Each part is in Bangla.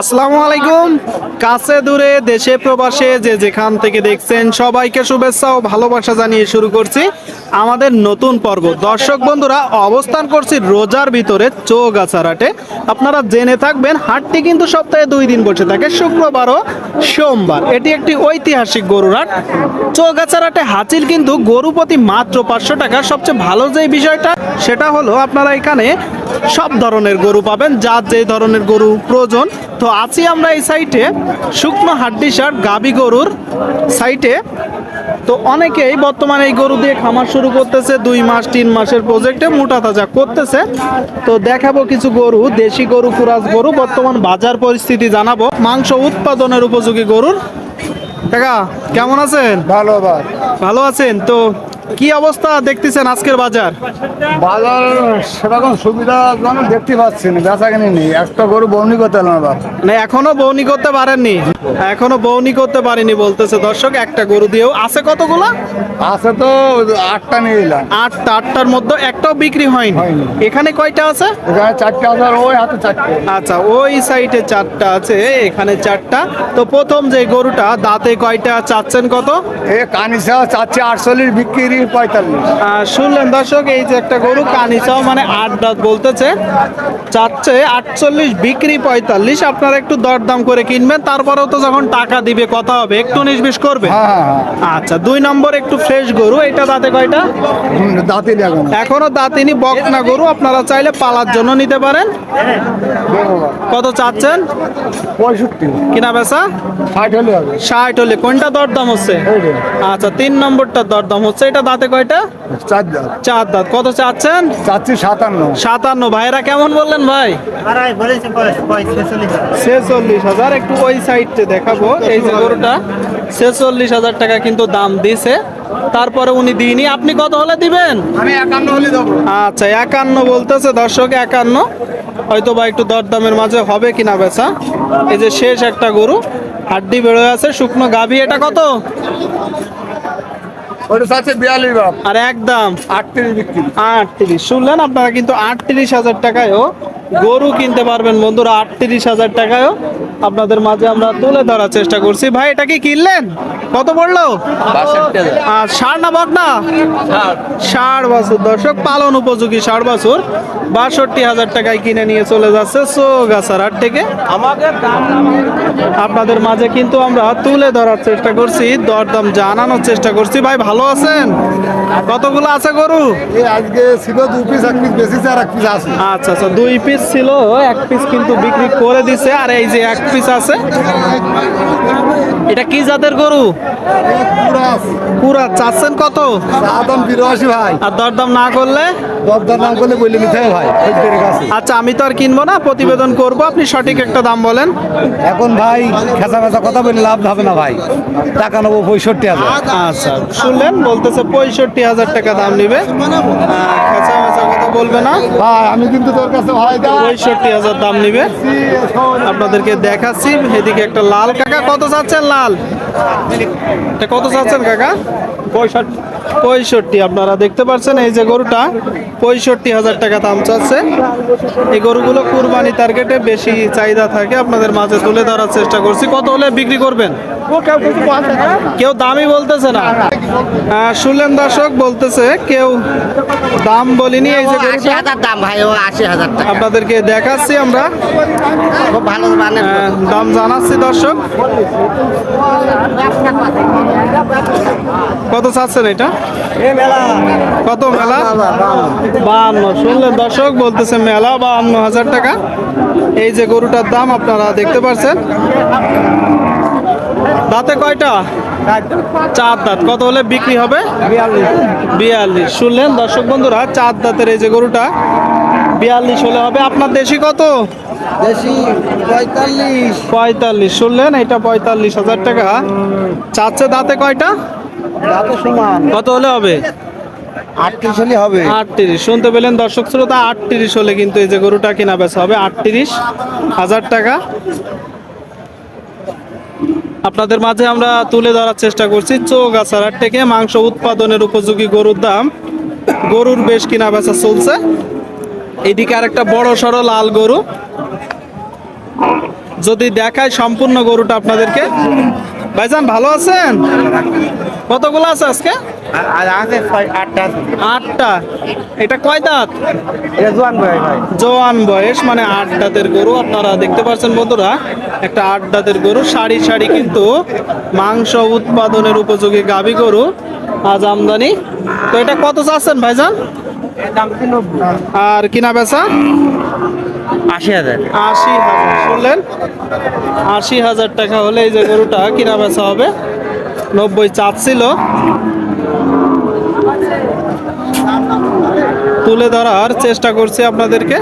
আসসালামু আলাইকুম। কাছে দূরে, দেশে প্রবাসে, যে যেখান থেকে দেখছেন, সবাইকে শুভেচ্ছা ও ভালোবাসা জানিয়ে শুরু করছি আমাদের নতুন পর্ব। দর্শক বন্ধুরা, অবস্থান করছি রোজার ভিতরে চোখ চৌগাছারাটে। আপনারা জেনে থাকবেন, হাটটি কিন্তু সপ্তাহে দুই দিন বসে থাকে, শুক্রবার ও সোমবার। এটি একটি ঐতিহাসিক গরুর হাট। চৌগাছারাটে হাঁচির কিন্তু গরু প্রতি মাত্র পাঁচশো টাকা। সবচেয়ে ভালো যে বিষয়টা, সেটা হলো আপনারা এখানে সব ধরনের গরু পাবেন, যার যে ধরনের গরু প্রয়োজন। তো আছি আমরা এই সাইটে। শুকনো হাড্ডি সার গাবি গরুর সাইটে। তো অনেকেই বর্তমানে এই গরু দিয়ে খামার শুরু করতেছে দুই মাস তিন মাসের প্রজেক্টে মোটা তাজা করতেছে। তো দেখাবো কিছু গরু দেশি গরু কুরাজ গরু বর্তমান বাজার পরিস্থিতি জানাব। মাংস উৎপাদনের উপযোগী গরুর। কাকা কেমন আছেন? ভালো। ভালো আছেন? তো কি অবস্থা দেখতেছেন আজকের বাজার? বাজার সেরকম সুবিধাজনক দেখতে পাচ্ছি না বেচা কিনে নেই। একটা গরু বন্দি করতে হলো না এখনও বৌনি করতে পারেননি? এখনও বৌনি করতে পারেনি বলতেছে দর্শক একটা গরু দিয়েও। আছে কতগুলো? আছে তো আটটা নিয়ে এলাম। আটটা আটটার মধ্যে একটাও বিক্রি হয়নি। এখানে কয়টা আছে? এখানে চারটে হাজার ওই হাতে চারটে। আচ্ছা ওই সাইডে চারটা আছে এখানে চারটা। তো প্রথম যে গরুটা দাঁতে কয়টা চাচ্ছেন কত? এ কানিসা চাচ্ছে আটচল্লিশ বিক্রি পঁয়তাল্লিশ। শুনলেন দর্শক এই যে একটা গরু কানিচাও মানে আট দাঁত বলতেছে চাচ্ছে আটচল্লিশ বিক্রি পঁয়তাল্লিশ আপনারা একটু দরদাম করে কিনবেন তারপরেও তো যখন টাকা দিবে কথা হবে একটু উনিশ করবে। হ্যাঁ হ্যাঁ হ্যাঁ। আচ্ছা দুই নম্বর একটু ফ্রেশ গরু এটা দাঁতে কয়টা? হুম, দাঁতে এখন। এখনও দাঁতিনি বকনা গরু আপনারা চাইলে পালার জন্য নিতে পারেন। কত চাচ্ছেন? পঁয়ষট্টি। কিনা বেচা? ষাট হলে ষাট হলে কোনটা দরদাম হচ্ছে? আচ্ছা তিন নম্বরটা দরদাম হচ্ছে এটা দাঁতে কয়টা? চার দাঁত। চার দাঁত। কত চাচ্ছেন? চাচ্ছি সাতান্ন। সাতান্ন। ভাইরা কেমন বললেন ভাই? ছেচল্লিশ হাজার। একটু ওই সাইডে দেখাবো। এই যে গরুটা ছেচল্লিশ হাজার টাকা কিন্তু দাম দিছে। তারপরে উনি দিইনি। আপনি কত হলে দিবেন? আমি একান্ন হলে দেবো। আচ্ছা একান্ন বলতেছে দর্শক একান্ন। হয়তো বা একটু দরদামের মাঝে হবে কিনা বেচা। এই যে শেষ একটা গরু। হাড্ডি বেরোয় আছে শুকনো গাভী। এটা কত? ওটা আছে বিয়াল্লিশ বাপ। আর একদম। আটত্রিশ বিক্রি। আটত্রিশ। শুনলেন আপনারা কিন্তু আটত্রিশ হাজার টাকায়ও গরু কিনতে পারবেন বন্ধুরা, আটত্রিশ হাজার টাকায়ও। আপনাদের মাঝে আমরা তুলে ধরার চেষ্টা করছি। ভাই, এটা কি কিনলেন? কত পড়ল? আর ষাট না বক না ষাট বছর। দর্শক, পালন উপযোগী ষাট বছর। বাষট্টি হাজার টাকায় কিনে নিয়ে চলে যাচ্ছে সোগাছার হাট থেকে। আপনাদের মাঝে কিন্তু আমরা তুলে ধরার চেষ্টা করছি, দরদাম জানানোর চেষ্টা করছি। ভাই, ভালো আছেন? কতগুলো আছে গরু? আজকে ছিল দুই পিস এক পিস বেশি আর এক পিস আছে। আচ্ছা আচ্ছা দুই পিস ছিল এক পিস কিন্তু বিক্রি করে দিছে আর এই যে এক পিস আছে এটা কি জাতের গরু? পুরা চাচ্ছেন কত? দাম বিরাশি ভাই। আর দরদাম না করলে? দরদার নাম করলে বললে নিতে হবে ভাই। আচ্ছা আমি তো আর কিনবো না প্রতিবেদন করব। আপনি সঠিক একটা দাম বলেন। এখন ভাই খেসা খেসা কথা বলে লাভ হবে না ভাই। টাকা নেব পঁয়ষট্টি হাজার। আচ্ছা শুনলেন বলতেছে পঁয়ষট্টি হাজার টাকা দাম নিবে। খেঁচা বলবে না? ভাই আমি কিন্তু তোর কাছে ভাই দাও পঁয়ষট্টি হাজার দাম নিবে। আপনাদেরকে দেখাচ্ছি। এদিকে একটা লাল কাকা। কত চাচ্ছেন লাল? এটা কত চাচ্ছেন কাকা? পঁয়ষট্টি। পঁয়ষট্টি আপনারা দেখতে পাচ্ছেন এই যে গরুটা পঁয়ষট্টি হাজার টাকা দাম চাচ্ছে। এই গরুগুলো কুরবানি টার্গেটে বেশি চাহিদা থাকে আপনাদের মাঝে তুলে ধরার চেষ্টা করছি। কত হলে বিক্রি করবেন? কেউ দামই বলতেছে না। শুনলেন দর্শক বলতেছে কেউ দাম বলিনি। এই যে আশি হাজার দাম ভাই ও আশি হাজার টাকা। আপনাদেরকে দেখাচ্ছি আমরা। ভালো দাম জানাচ্ছি দর্শক। কত চাচ্ছেন এটা? কত মেলা? বাহান্ন। শুনলেন দর্শক বলতেছে মেলা বাহান্ন হাজার টাকা। এই যে গরুটার দাম আপনারা দেখতে পাচ্ছেন দাঁতে কয়টা? চার দাঁত। কত হলে বিক্রি হবে? বিয়াল্লিশ। শুনলেন দর্শক বন্ধুরা চার দাঁতের এই যে গরুটা বিয়াল্লিশ হলে হবে। আপনার দেশি কত? পঁয়তাল্লিশ। শুনলেন এটা পঁয়তাল্লিশ হাজার টাকা। চাচ্ছে দাঁতে কয়টা? কত হলে হবে? আটত্রিশ হলে হবে। আটত্রিশ শুনতে পেলেন দর্শক শ্রোতা আটত্রিশ হলে কিন্তু এই যে গরুটা কিনা বেচা হবে আটত্রিশ হাজার টাকা। আপনাদের মাঝে আমরা তুলে ধরার চেষ্টা করছি চৌগাছার থেকে মাংস উৎপাদনের উপযোগী গরুর দাম। গরুর বেশ কিনা বেচা চলছে। এইদিকে আর একটা বড় সড়ো লাল গরু। যদি দেখায় সম্পূর্ণ গরুটা আপনাদেরকে। ভাইজান ভালো আছেন? কতগুলো আছে আজকে? আছে আটটা আটটা। এটা কয় দাঁত? জোয়ান ভাই। জোয়ান বয়স মানে আট দাঁতের গরু। আপনারা দেখতে পাচ্ছেন বন্ধুরা একটা আট দাঁতের গরু। সারি সারি কিন্তু মাংস উৎপাদনের উপযোগী গাভী গরু। আজ আমদানি। তো এটা কত চাচ্ছেন ভাইজান? আর কিনা বেচা? আশি হাজার। আশি হাজার। শুনলেন? আশি হাজার টাকা হলে এই যে গরুটা কিনা বেচা হবে। নব্বই চাচ্ছিল তুলে ধরার চেষ্টা করছি আপনাদেরকে।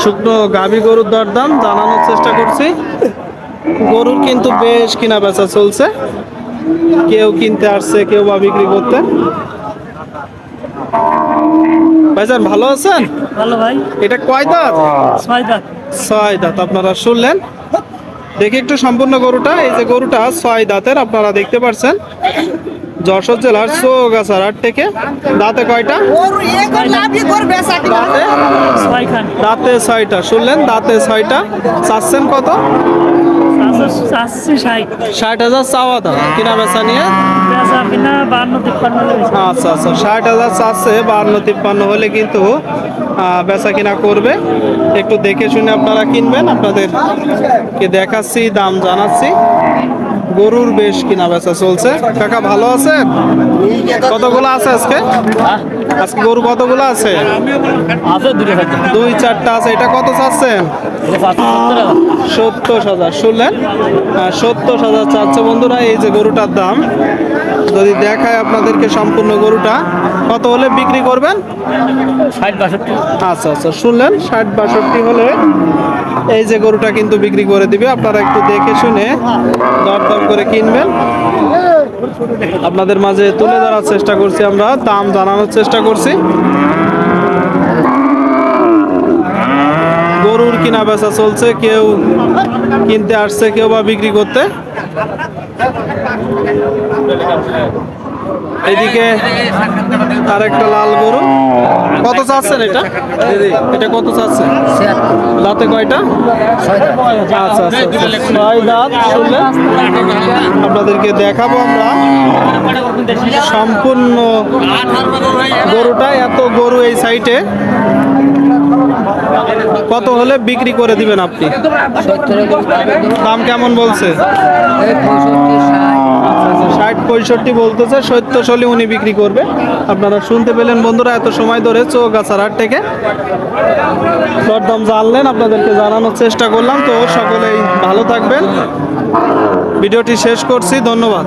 শুকনো গাভী গরুর দরদাম জানানোর চেষ্টা করছি। গরুর কিন্তু বেশ কিনা বেচা চলছে। কেউ কিনতে আসছে কেউ বা বিক্রি করতে। ভাইজান ভালো আছেন? ভালো ভাই। এটা কয় দাঁত? ছয় দাঁত। ছয় দাঁত আপনারা শুনলেন? দেখি একটু সম্পূর্ণ গরুটা, এই যে গরুটা ছয় দাঁতের, আপনারা দেখতে পাচ্ছেন যশোর জেলার চৌগাছার হাট থেকে, দাঁতে কয়টা? দাঁতে ছয়টা, শুনলেন? দাঁতে ছয়টা, চাচ্ছেন কত? ষাট হাজার চাওয়া দাম, কিনা বেচা নিয়ে? আচ্ছা আচ্ছা ষাট হাজার চাচ্ছে, বান্ন, তিপ্পান্ন হলে কিন্তু বেচা কিনা করবে। একটু দেখে শুনে আপনারা কিনবেন আপনাদেরকে দেখাচ্ছি দাম জানাচ্ছি। গরুর বেশ কিনা বেচা চলছে। কাকা ভালো আছে কতগুলো আছে আজকে? আজকে গরু কতগুলো আছে? দুই চারটা আছে। এটা কত চাচ্ছেন? সত্তর হাজার শুনলেন? সত্তর হাজার চাচ্ছে বন্ধুরা এই যে গরুটার দাম। যদি দেখায় আপনাদেরকে সম্পূর্ণ গরুটা কত হলে বিক্রি করবেন? ষাট বাষট্টি। আচ্ছা আচ্ছা শুনলেন? ষাট বাষট্টি হলে এই যে গরুটা কিন্তু বিক্রি করে দিবে। আপনারা একটু দেখে শুনে দরদর করে কিনবেন। আপনাদের মাঝে তুলে ধরার চেষ্টা করছি আমরা দাম জানানোর চেষ্টা করছি। গরুর কিনা বেচা চলছে, কেউ কিনতে আসছে, কেউ বা বিক্রি করতে। এদিকে আর একটা লাল গরু। কত চাচ্ছেন এটা? এটা কত চাচ্ছেন? দাঁতে কয়টা? আচ্ছা আচ্ছা আচ্ছা। ছয় দাঁত, শুনলেন? আপনাদেরকে দেখাবো আমরা। সম্পূর্ণ গরুটা, এত গরু এই সাইটে কত হলে বিক্রি করে দিবেন আপনি? দাম কেমন বলছে? ষাট পঁয়ষট্টি বলতেছে, সত্তর হলে উনি বিক্রি করবে। আপনারা শুনতে পেলেন বন্ধুরা, এত সময় ধরে চোখ চৌগাছার হাট থেকে দরদাম জানলেন, আপনাদেরকে জানানোর চেষ্টা করলাম। তো সকলেই ভালো থাকবেন। ভিডিওটি শেষ করছি, ধন্যবাদ।